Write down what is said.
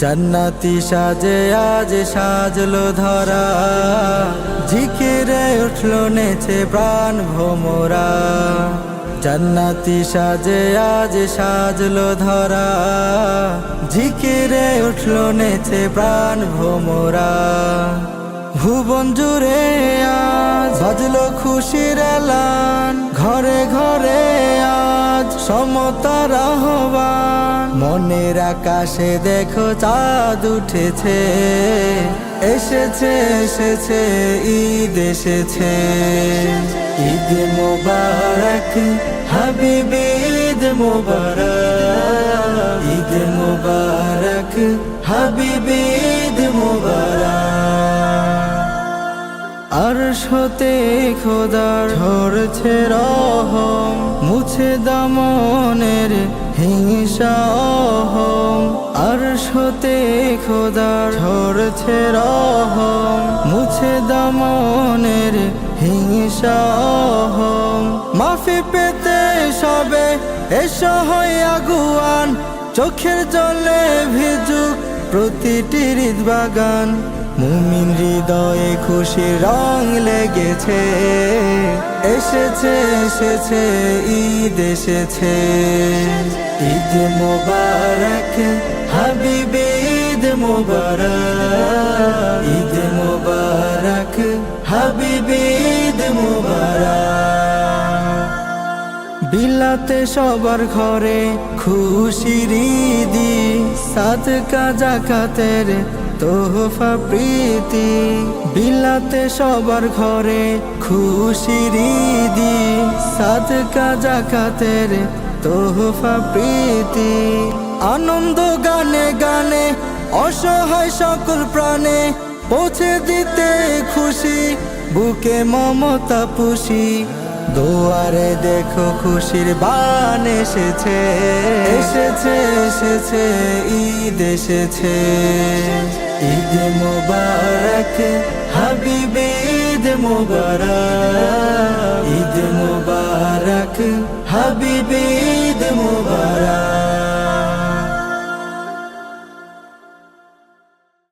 জান্নাতি সাজে আজ সাজলো ধরা ঝিকিরে উঠল নেছে প্রাণ ভোমরা। জান্নাতি সাজে আজ সাজলো ধরা। ঝিকিরে উঠল নেছে প্রাণ ভোমরা। ভুবন জুড়ে আজ বাজলো খুশির এলান। ঘরে ঘরে আজ সমতার আহ্বান। মনের আকাশে দেখো চাঁদ উঠেছে। এসেছে এসেছে, ঈদ এসেছে। ঈদ মোবারক, হাবিব, ঈদ মোবারক। ঈদ মোবারক, হাবিব, ঈদ মোবারক। আর সতে খোদার ঝরছে রহম, মুছে দামনের হিংসা খোদার ঝরছে রহম, মুছে দামনের হিংসা মাফি পেতে সবে এসো হয় আগুয়ান, চোখের জলে ভিজুক প্রতিটি হৃদ বাগান মুমিন হৃদয়ে খুশি রং লেগেছে, এসেছে এসেছে, ঈদ এসেছে। ঈদ মোবারক হাবিব মোবারক, ঈদ মোবারক, হাবিব ঈদ বিলাতে সবার ঘরে খুশির ঈদি, সাদকা জাকাতের তোহফা প্রীতি। বিলাতে সবার ঘরে খুশির ঈদি, সাদকা জাকাতের তোহফা প্রীতি। আনন্দ গানে গানে অসহায় সকল প্রাণে পৌঁছে দিতে খুশি, বুকে মমতা পুষি, দুয়ারে দেখো খুশির বান এসেছে এসেছে এসেছে, ঈদ এসেছে। ঈদ মোবারক, হাবিব, ঈদ মোবারক ঈদ মোবারক, হাবিব, ঈদ মোবারক।